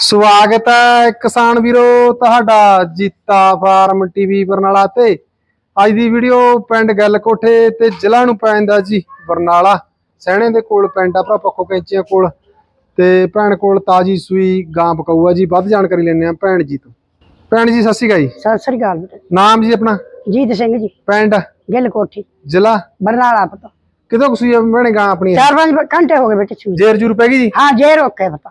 ਸਵਾਗਤ ਹੈ ਕਿਸਾਨ ਵੀਰੋ ਤੁਹਾਡਾ ਜੀਤਾ ਫਾਰਮ ਟੀਵੀ ਬਰਨਾਲਾ ਤੇ। ਅੱਜ ਦੀ ਵੀਡੀਓ ਪਿੰਡ ਗੱਲ ਕੋਠੇ ਤੇ ਜ਼ਿਲ੍ਹਾ ਨੂੰ ਪੈਂਦਾ ਜੀ ਬਰਨਾਲਾ। ਸਹਿਣੇ ਦੇ ਕੋਲ ਪਿੰਡ ਆ ਭਰਾ ਪੱਖੋ ਕੈਂਚੀਆਂ ਕੋਲ। ਤੇ ਭੈਣ ਕੋਲ ਤਾਜੀ ਸੂਈ ਗਾਂ ਪਕਾਊਆ ਜੀ ਵੱਧ ਜਾਣਕਾਰੀ ਲੈਣੇ ਆ ਭੈਣ ਜੀ ਤੋਂ। ਭੈਣ ਜੀ ਸਤਿ ਸ਼੍ਰੀ ਅਕਾਲ ਜੀ। ਸਤਿ ਸ੍ਰੀ ਅਕਾਲ ਨਾਮ ਜੀ ਆਪਣਾ? ਜੀਤ ਸਿੰਘ ਜੀ। ਪਿੰਡ? ਗਿੱਲ ਕੋਠੀ ਜ਼ਿਲ੍ਹਾ? ਬਰਨਾਲਾ ਪਤਾ। ਕਿਦੋਂ ਕੁ ਸੂਈ ਆ ਭੈਣੇ ਗਾਂ ਆਪਣੀ? ਚਾਰ ਪੰਜ ਘੰਟੇ ਹੋ ਗਏ ਬੇਟੇ ਜੇਰ ਜੂਰ ਪੈ ਗਈ ਜੀ? ਹਾਂ ਜੇ ਰੋਕੇ ਪਤਾ।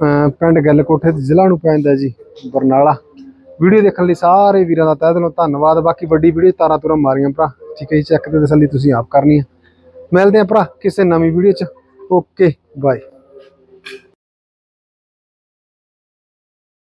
ਪਿੰਡ ਗੱਲ ਕੋਠੇ ਤੇ ਜ਼ਿਲ੍ਹਾ ਨੂੰ ਪੈਂਦਾ ਜੀ, ਬਰਨਾਲਾ। ਵੀਡੀਓ ਦੇਖਣ ਲਈ ਸਾਰੇ ਵੀਰਾਂ ਦਾ ਤਹਿ ਦਿਲੋਂ ਧੰਨਵਾਦ। ਬਾਕੀ ਵੱਡੀ ਵੀਡੀਓ ਤਾਰਾਂ ਤੁਰਾਂ ਮਾਰੀਆਂ ਭਰਾ। ਠੀਕ ਹੈ ਜੀ, ਚੈੱਕ ਤੇ ਤਸੱਲੀ ਤੁਸੀਂ ਆਪ ਕਰਨੀ ਹੈ। ਮਿਲਦੇ ਆ ਭਰਾ ਕਿਸੇ ਨਵੀਂ ਵੀਡੀਓ ਚ। Okay bye